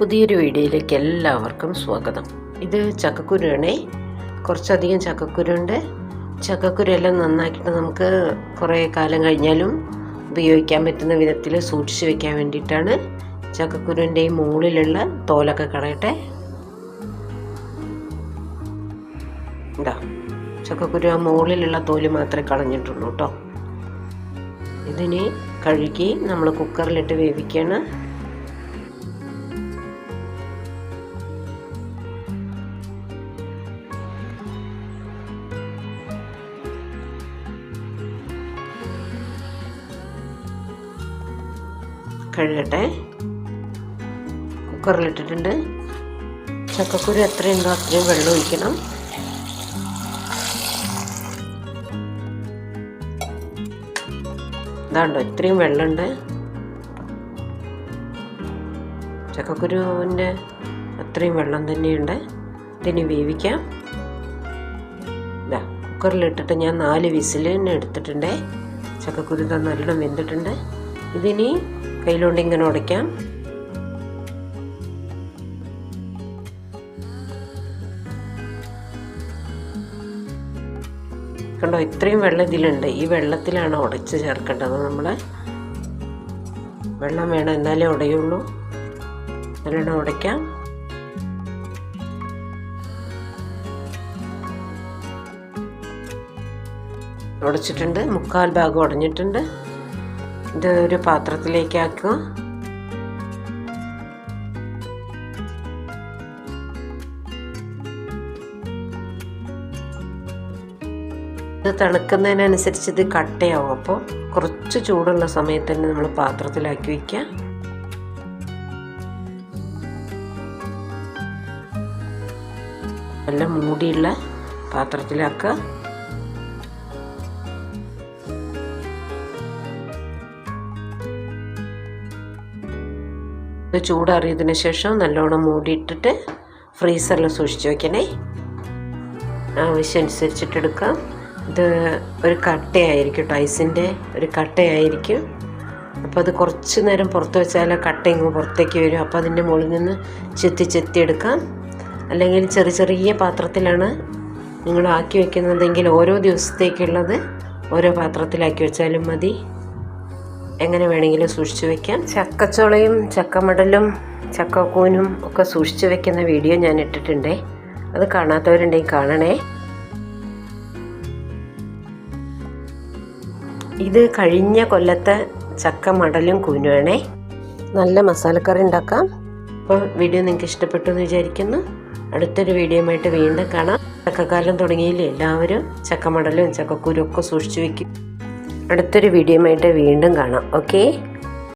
പുതിയൊരു വീഡിയോയിലേക്ക് എല്ലാവർക്കും സ്വാഗതം. ഇത് ചക്കക്കുരുവാണേ. കുറച്ചധികം ചക്കക്കുരുണ്ട്. ചക്കക്കുരുവെല്ലാം നന്നാക്കിയിട്ട് നമുക്ക് കുറേ കാലം കഴിഞ്ഞാലും ഉപയോഗിക്കാൻ പറ്റുന്ന വിധത്തിൽ സൂക്ഷിച്ച് വെക്കാൻ വേണ്ടിയിട്ടാണ് ചക്കക്കുരുവിന്റെ ഈ മുകളിലുള്ള തോലൊക്കെ കളയട്ടെ. ഇതാ ചക്കക്കുരു ആ മുകളിലുള്ള തോൽ മാത്രമേ കളഞ്ഞിട്ടുള്ളൂ കേട്ടോ. ഇതിനെ കഴുകി നമ്മൾ കുക്കറിലിട്ട് വേവിക്കണം കഴുകട്ടെ. കുക്കറിലിട്ടിട്ടുണ്ട്. ചക്കക്കുരു എത്രയുണ്ടോ അത്രയും വെള്ളം ഒഴിക്കണം. ഇതാണ്ടോ ഇത്രയും വെള്ളമുണ്ട്. ചക്കക്കുരുവിന്റെ അത്രയും വെള്ളം തന്നെയുണ്ട്. ഇതിന് വേവിക്കാം. ഇതാ കുക്കറിലിട്ടിട്ട് ഞാൻ നാല് വിസിൽ തന്നെ എടുത്തിട്ടുണ്ട്. ചക്കക്കുരു ഇതാ നല്ലോണം വെന്തിട്ടുണ്ട്. ഇതിനി കയ്യിലുകൊണ്ട് ഇങ്ങനെ ഉടയ്ക്കാം. കണ്ടോ ഇത്രയും വെള്ളം ഇതിലുണ്ട്. ഈ വെള്ളത്തിലാണ് ഉടച്ച് ചേർക്കേണ്ടത് നമ്മൾ വെള്ളം വേണം എന്നാലേ ഉടയുള്ളൂ. നല്ലോണം ഉടയ്ക്കാം. ഉടച്ചിട്ടുണ്ട്. മുക്കാൽ ഭാഗം ഉടഞ്ഞിട്ടുണ്ട്. ഇത് ഒരു പാത്രത്തിലേക്ക് ആക്കുക. ഇത് തണുക്കുന്നതിനനുസരിച്ച് ഇത് കട്ടയാവും. അപ്പോൾ കുറച്ച് ചൂടുള്ള സമയത്ത് തന്നെ നമ്മൾ പാത്രത്തിലാക്കി വയ്ക്കുക. നല്ല മൂടിയുള്ള പാത്രത്തിലാക്കുക. ഇത് ചൂടാറിയതിന് ശേഷം നല്ലോണം മൂടിയിട്ടിട്ട് ഫ്രീസറിൽ സൂക്ഷിച്ച് വയ്ക്കണേ ആവശ്യമനുസരിച്ചിട്ട് എടുക്കാം. ഇത് ഒരു കട്ടയായിരിക്കും ടൈസിന്റെ ഒരു കട്ടയായിരിക്കും. അപ്പോൾ അത് കുറച്ച് നേരം പുറത്ത് വെച്ചാൽ കട്ട ഇങ്ങ് പുറത്തേക്ക് വരും. അപ്പോൾ അതിന്റെ മുകളിൽ നിന്ന് ചെത്തി ചെത്തി എടുക്കാം. അല്ലെങ്കിൽ ചെറിയ ചെറിയ പാത്രത്തിലാണ് നിങ്ങൾ ആക്കി വെക്കുന്നതെങ്കിൽ ഓരോ ദിവസത്തേക്കുള്ളത് ഓരോ പാത്രത്തിലാക്കി വെച്ചാലും മതി. എങ്ങനെ വേണമെങ്കിലും സൂക്ഷിച്ചു വെക്കാം. ചക്കച്ചോളയും ചക്കമടലും ചക്കക്കൂനും ഒക്കെ സൂക്ഷിച്ചു വെക്കുന്ന വീഡിയോ ഞാൻ ഇട്ടിട്ടുണ്ട്. അത് കാണാത്തവരുണ്ടെങ്കിൽ കാണണേ. ഇത് കഴിഞ്ഞ കൊല്ലത്തെ ചക്ക മടലും കൂനുവാണേ. നല്ല മസാലക്കറി ഉണ്ടാക്കാം. അപ്പോൾ വീഡിയോ നിങ്ങൾക്ക് ഇഷ്ടപ്പെട്ടു എന്ന് വിചാരിക്കുന്നു. അടുത്തൊരു വീഡിയോയുമായിട്ട് വീണ്ടും കാണാം. ചക്കക്കാലം തുടങ്ങിയില്ലേ എല്ലാവരും ചക്കമടലും ചക്കക്കുരും ഒക്കെ സൂക്ഷിച്ചു വെക്കും. അടുത്തൊരു വീഡിയോ ആയിട്ട് വീണ്ടും കാണാം. ഓക്കേ